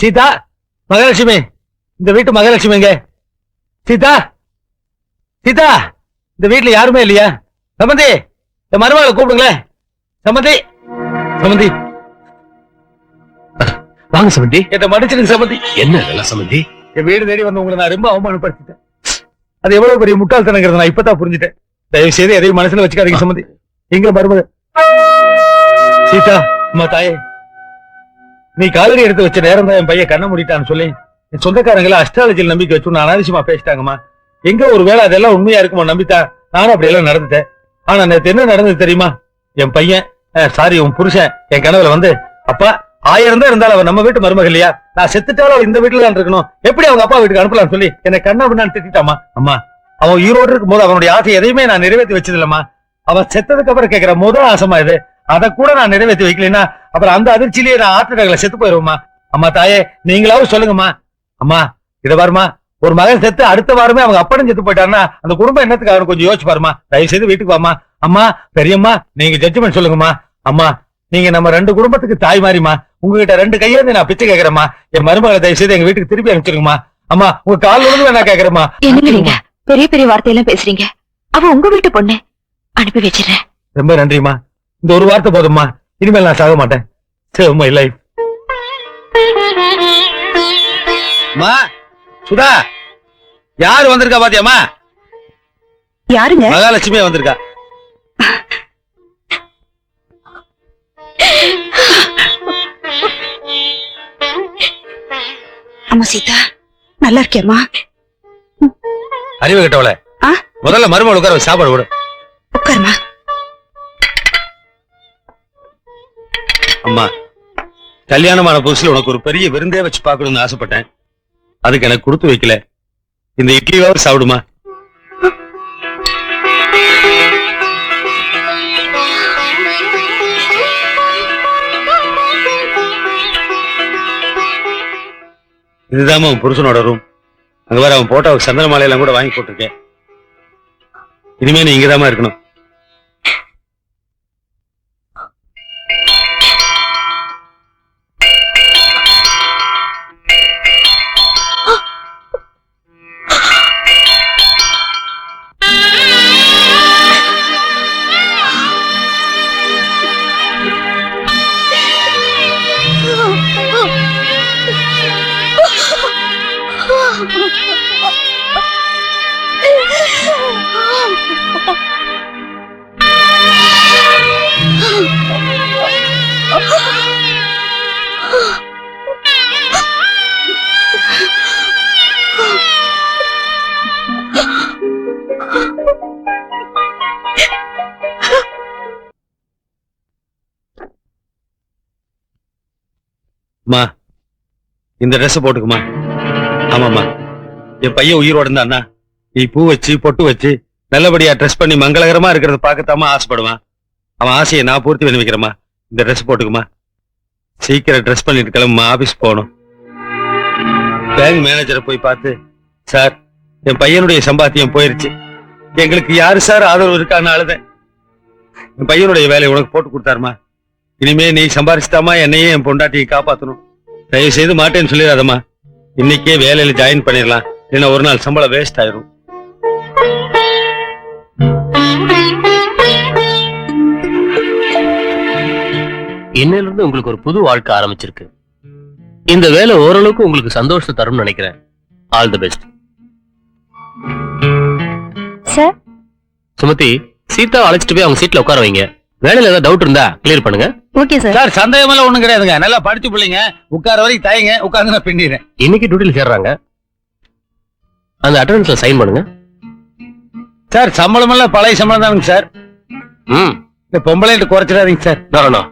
சீதா மகாலட்சுமி. இந்த வீட்டு மகாலட்சுமி எங்க? சீதா சீதா இந்த வீட்டுல யாருமே இல்லையா? சமந்தி இந்த மருமகளை கூப்பிடுங்களேன். சமந்தி சமந்தி. வாங்க சமந்தி. என்ன மன்னிச்சிருங்க சமந்தி. என்ன இதெல்லாம் சமந்தி? என் வீடு தேடி வந்து உங்களை நான் ரொம்ப அவமானப்படுத்திட்டேன். அது எவ்வளவு பெரிய முட்டாள்தனங்கிறத நான் இப்பதான் புரிஞ்சுட்டேன். தயவு செய்து எதையும் மனசுல வச்சுக்காதீங்க சம்மந்தி எங்க மருமக சீதா அம்மா தாயே. நீ காலடி எடுத்து வச்ச நேரம் தான் என் பையன் கண்ண முடிட்டான்னு சொல்லி என் சொந்தக்காரங்களை அஸ்ட்ராலஜியில் நம்பிக்கை வச்சு நான் அனாவசியமா பேசிட்டாங்கம்மா. எங்க ஒரு வேளை அதெல்லாம் உண்மையா இருக்குமா நம்பித்தான் நானும் அப்படி எல்லாம் நடந்துட்டேன். ஆனா நேத்து என்ன நடந்தது தெரியுமா? என் பையன் சாரி உன் புருஷன் என் கனவுல வந்து அப்பா ஆயிரம் தான் இருந்தாலும் அவன் நம்ம வீட்டு மருமகள் இல்லையா? நான் செத்துட்டாலும் அவள் இந்த வீட்டுல தான் இருக்கணும். எப்படி அவங்க அப்பா வீட்டுக்கு அனுப்பலாம்னு சொல்லி என்னை கண்ணா அப்படின்னு திட்டாமா அம்மா அவன் ஈரோடு இருக்கும் போது அவனுடைய ஆசை எதையுமே நான் நிறைவேற்றி வச்சது இல்லம்மா அவன் செத்ததுக்கு அப்புறம் கேட்கிற முதல் ஆசைமா இது. அதை கூட நான் நிறைவேற்றி வைக்கலைன்னா அப்புறம் அந்த அதிர்ச்சியிலேயே நான் அட்டாக்ல செத்து போயிருவோம்மா. அம்மா தாயே நீங்களாவது சொல்லுங்கம்மா. அம்மா இத பாருமா ஒரு மகன் செத்து அடுத்த வாரமே அவங்க அப்பனும் செத்து போயிட்டாருன்னா அந்த குடும்பம் என்னத்துக்கு அவனு கொஞ்சம் யோசிச்சு பாருமா தயவு செய்து வீட்டுக்கு வாமா அம்மா பெரியம்மா நீங்க ஜட்ஜ்மெண்ட் சொல்லுங்கம்மா. அம்மா நீங்க நம்ம ரெண்டு குடும்பத்துக்கு தாய் மாறிமா உங்ககிட்ட ரெண்டு கையேந்து நான் பிச்சை கேக்குறேம்மா என் மருமகளை தயவு செய்து எங்க வீட்டுக்கு திருப்பி அனுப்பிச்சிருங்கம்மா. அம்மா உங்க கால் விழுந்து நான் கேக்குறேம்மா என்னங்க பெரிய பெரிய வார்த்தையெல்லாம் பேசுறீங்க. அவ உங்க வீட்டு பொண்ணு. அனுப்பி வச்சிடுறேன். ரொம்ப நன்றிம்மா. இந்த ஒரு வார்த்தை போதும்மா. இனிமேல் நான் சாக மாட்டேன். சேவ் மை லைஃப் அம்மா சுதா யாரு வந்திருக்கா பாத்தியாமா யாருங்க? மகாலட்சுமியே வந்திருக்கா. அம்மா சீதா. நல்லா இருக்கியம்மா. அறிவு கிட்டவள. ஆ? முதல்ல மருமகள் உட்கார வச்சு சாப்பாடு விடு உட்காருமா அம்மா கல்யாணமான புதுசுல உனக்கு ஒரு பெரிய விருந்தே வச்சு பார்க்கணும்னு ஆசைப்பட்டேன். அதுக்கு எனக்கு கொடுத்து வைக்கல. இந்த இட்லியாவது சாப்பிடுமா? இதுதான் அவன் புருஷனோட ரூம் அங்க வேற அவன் போட்டோ சந்தன மாலையெல்லாம் கூட வாங்கி போட்டிருக்கேன். இனிமே நீ இங்கதாமா இருக்கணும். மா இந்த ட்ரெஸ் போட்டுக்குமா. ஆமாம்மா. என் பையன் உயிரோட இருந்தான்னா நீ பூ வச்சு பொட்டு வச்சு நல்லபடியா ட்ரெஸ் பண்ணி மங்களகரமா இருக்கிறத பார்க்கத்தாமா ஆசைப்படுவான். அவன் ஆசையை நான் பூர்த்தி பண்ணி வைக்கிறேம்மா. இந்த ட்ரெஸ் போட்டுக்குமா. சீக்கிரம் ட்ரெஸ் பண்ணிட்டு கிளம்புமா ஆபீஸ் போகணும். பேங்க் மேனேஜரை போய் பார்த்து சார் என் பையனுடைய சம்பாத்தியம் போயிருச்சு. எங்களுக்கு யாரு சார் ஆதரவு இருக்கான்னு அழுதேன். என் பையனுடைய வேலையை உனக்கு போட்டு கொடுத்தாருமா. இனிமே நீ சம்பாரிச்சுதாம்மா என்னையே என் பொண்டாட்டியை காப்பாத்தணும். தயவு செய்து மாட்டேன்னு சொல்லிடாதம்மா. இன்னைக்கே வேலையில ஜாயின் பண்ணிடலாம். இல்லைன்னா ஒரு நாள் சம்பளம் வேஸ்ட் ஆயிரும். இன்னையில இருந்து உங்களுக்கு ஒரு புது வாழ்க்கை ஆரம்பிச்சிருக்கு. இந்த வேலை ஓரளவுக்கு உங்களுக்கு சந்தோஷத்தை தரும்னு நினைக்கிறேன். All the best sir Sumathi Seetha அழைச்சிட்டு போய் அவங்க சீட்ல உட்கார வைங்க. வேலையில ஏதாவது டவுட் இருந்தா கிளியர் பண்ணுங்க. ஓகே சார் சார் சந்தேகம் எல்லாம் ஒண்ணும் கிடையாதுங்க. நல்லா படிச்சு பிள்ளைங்க. உட்கார வரைக்கும் தாயங்க உட்கார்ந்து நான் பின்னிடுறேன். இன்னைக்கு டியூட்டில சேர்றாங்க. அந்த அட்டண்டன்ஸ்ல சைன் பண்ணுங்க. சார் சம்பளம் எல்லாம் பழைய சம்பளம் தானுங்க சார் ம். இந்த பொம்பளைட்டு குறைச்சிடாதீங்க சார் நோ நோ